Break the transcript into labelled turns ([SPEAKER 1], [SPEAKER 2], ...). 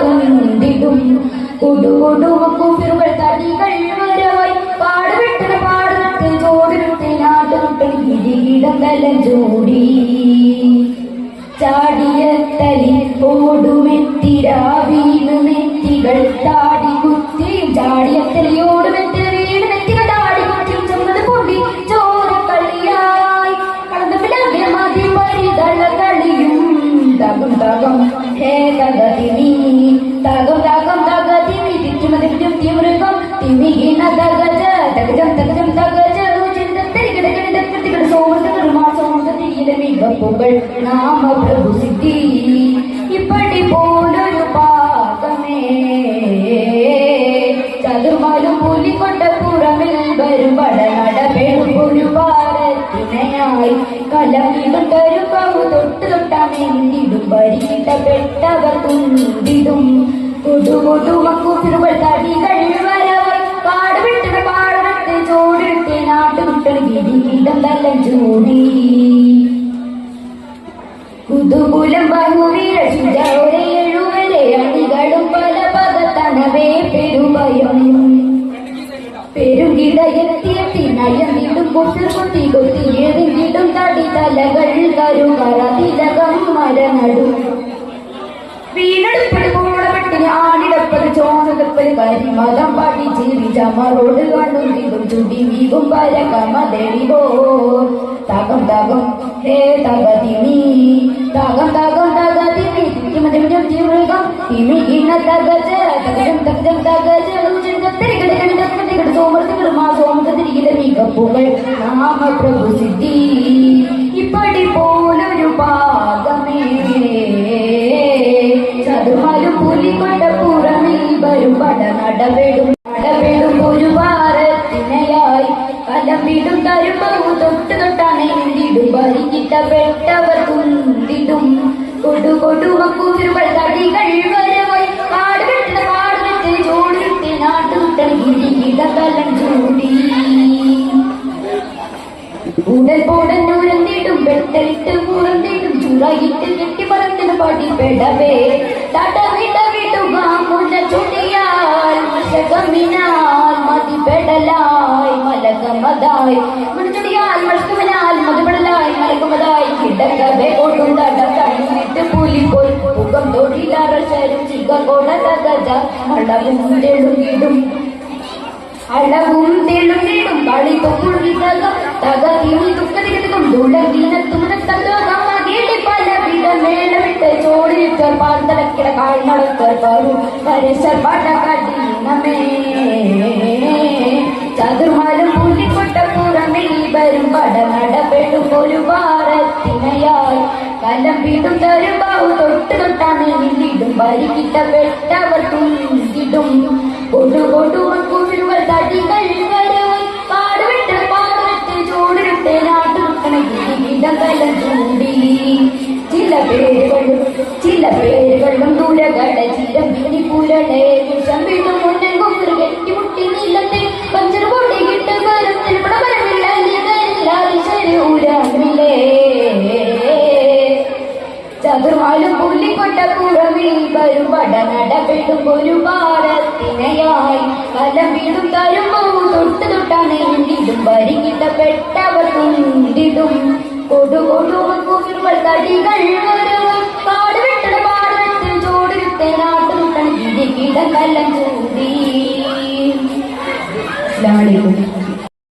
[SPEAKER 1] തുണ്ടിടും കുടുകുടുമക്കുഫിറുകൾ തടികൾ വരവായി പാടുവിട്ടത് പാടുവിട്ട് ചോടുവിട്ട് നാട്ടുവിട്ടൽ കിടികിടം തലം ചൂടി. തകം തകം തകതിനി ചുറ്റുമതിലും തിമൃഗം തിമിഹിന തകജ തകജം തകജം തകജ മികപ്പുകൾ നാമ പ്രഭു സിദ്ധി ഇപ്പടി പോലൊരു പാകമേ ചതുർമാലും കൊണ്ട പുറമിൽ വരും പടനടപെടും ഒരു പാരത്തിനയായി കലമിടും തരുമ്പു തൊട്ട് തൊട്ടാമെന്നിടും പരികിട്ട പെട്ടവർ ബഹുവീര ശുചോരെ എഴുവരെ അണികളും പല നയമിടും കൊത്തി കൊത്തി കൊത്തി വീണ്ടും തടി തലകൾ പാടി ചിരി ചമറോട് കണ്ണും വീടും ചുടി വീകും പരകമതെളിവോ? തകം തകം ഹേ തകതിനി തകം തകം തകതിനി. തിരുമതിമിടും തിമൃഗം തിമികിണ തകജ തകജം തകജം തകജ. ചിന്തത്തിരികിട സോമർത്തികൾ മാ സോമത്തിരികിലെ മികപ്പുകൾ. നാമ പ്രഭു സിദ്ധി. ഇപ്പടി പോലൊരു കലമ്പിടും തരുമ്പവും തൊട്ട് തൊട്ടാണെങ്കിടും പരിക്കിട്ട പെട്ടവർ തുണ്ടിടും കൊടു കൊടുമക്കൂരുകൾ തടികൾ വരവായി പാട് വെട്ടുന്ന പാട് വെച്ച് ചോടിട്ട് നാട്ടുവിട്ടൽ ഗിരികിട കലം ചൂടി. ഉടൽ പോടൻ ഉഴന്നിടും വെട്ടലിട്ട് പുറന്നിടും ചുറയിട്ട് കെട്ടി പറത്തിന് പടി പെടവേ. തടവിട വിടുക മുന ചുടിയാൽ പെടലായി മലകമതായി മുനചുടിയാൽ മഷകമിനാൽ മതിപെടലായി മലകമതായി കിടക്കവേ കൊണ്ടും തടവിട്ട് പുലി പോയി മുഖം തൊഴിലറശരും ചിക കൊട തകജ മളവും തെളുകിടും അളവും തെളുകിടും കളി തൊഴിലകം തകതിനി ദുഃഖതികതും ദുളവീനത്തും തത്വകമാകേടി പല വിധ മേളവിട്ട് ചോടിച്ചർ പാന്തലക്കിട കാഴ്നടക്കർ പാരു പരശർ പടകടീനമേ ചതുർമാലും പുലിക്കൊട്ട ഒരു ഭാരത്തിനയായി കലം വീടും തരുമ്പാവു തൊട്ട് തൊട്ടാണ് നിന്നിടും വരികിട്ട വെട്ടവർ കൊണ്ടു കൊണ്ടു കൊടുമക്കുരുകൾ തടികൾ വരവായി. പാടുവിട്ട് പാടുവിട്ട് ചൂടിട്ട് നാട്ടുമുക്കണ ഗിരികിടം കലം ചൂടി ചില പേരുകളും ചില പേരുകളും ദൂരകട ചിരം പിടി പുരളെ വിഷം വീണ്ടും പട നടപെടും ഒരു ഭാരത്തിനയായി കലം വീടും തരുമ്പോ തൊട്ട് തൊട്ടാണ് എന്തിടും വരികിട്ട പെട്ടവർ തുണ്ടിടും കൊടു കൊടുമക്കുകൾ തടികൾ വരവും പാടത്തിൽ വിട്ടത് പാട് ഇരികിട കല്ലം ചൂടി. അലൈക്കും.